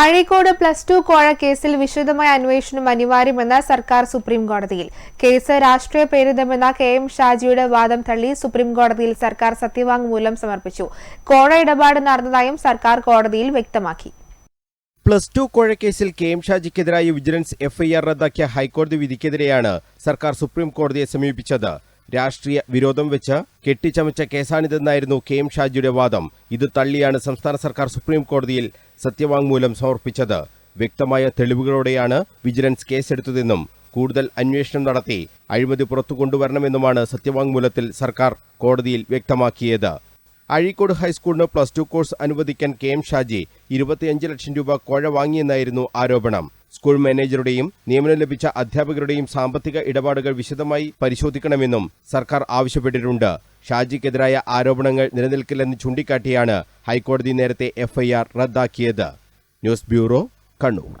Azhikode plus two കോഴ കേസിൽ വിശദമായ അന്വേഷണം അനിവാര്യമെന്ന സർക്കാർ സുപ്രീം കോടതിയിൽ. കേസ് രാഷ്ട്രീയ പ്രേരിതമെന്ന കെ എം ഷാജിയുടെ വാദം തള്ളി സുപ്രീം കോടതിയിൽ സർക്കാർ സത്യവാങ്മൂലം സമർപ്പിച്ചു. കോഴ ഇടപാട് നടന്നതായും സർക്കാർ കോടതിയിൽ വ്യക്തമാക്കി. പ്ലസ് ടു കോഴക്കേസിൽ കെ എം ഷാജിക്കെതിരായ വിജിലൻസ് എഫ്ഐആർ റദ്ദാക്കിയ ഹൈക്കോടതി വിധിക്കെതിരെയാണ് സർക്കാർ സുപ്രീം കോടതിയെ സമീപിച്ചത്. രാഷ്ട്രീയ വിരോധം വെച്ച് കെട്ടിച്ചമച്ച കേസാണിതെന്നായിരുന്നു കെ എം ഷാജിയുടെ വാദം. ഇത് തള്ളിയാണ് സംസ്ഥാന സർക്കാർ സുപ്രീം കോടതിയിൽ സത്യവാങ്മൂലം സമർപ്പിച്ചത്. വ്യക്തമായ തെളിവുകളോടെയാണ് വിജിലൻസ് കേസെടുത്തതെന്നും കൂടുതൽ അന്വേഷണം നടത്തി അഴിമതി പുറത്തു കൊണ്ടുവരണമെന്നുമാണ് സത്യവാങ്മൂലത്തിൽ സർക്കാർ കോടതിയിൽ വ്യക്തമാക്കിയത്. അഴീക്കോട് ഹൈസ്കൂളിന് പ്ലസ് ടു കോഴ്സ് അനുവദിക്കാൻ കെ എം ഷാജി ഇരുപത്തിയഞ്ച് ലക്ഷം രൂപ കോഴ വാങ്ങിയെന്നായിരുന്നു ആരോപണം. സ്കൂൾ മാനേജറുടെയും നിയമനം ലഭിച്ച അധ്യാപകരുടെയും സാമ്പത്തിക ഇടപാടുകൾ വിശദമായി പരിശോധിക്കണമെന്നും സർക്കാർ ആവശ്യപ്പെട്ടിട്ടുണ്ട്. ഷാജിക്കെതിരായ ആരോപണങ്ങൾ നിലനിൽക്കില്ലെന്ന് ചൂണ്ടിക്കാട്ടിയാണ് ഹൈക്കോടതി നേരത്തെ എഫ്ഐആർ റദ്ദാക്കിയത്. News bureau Kannur.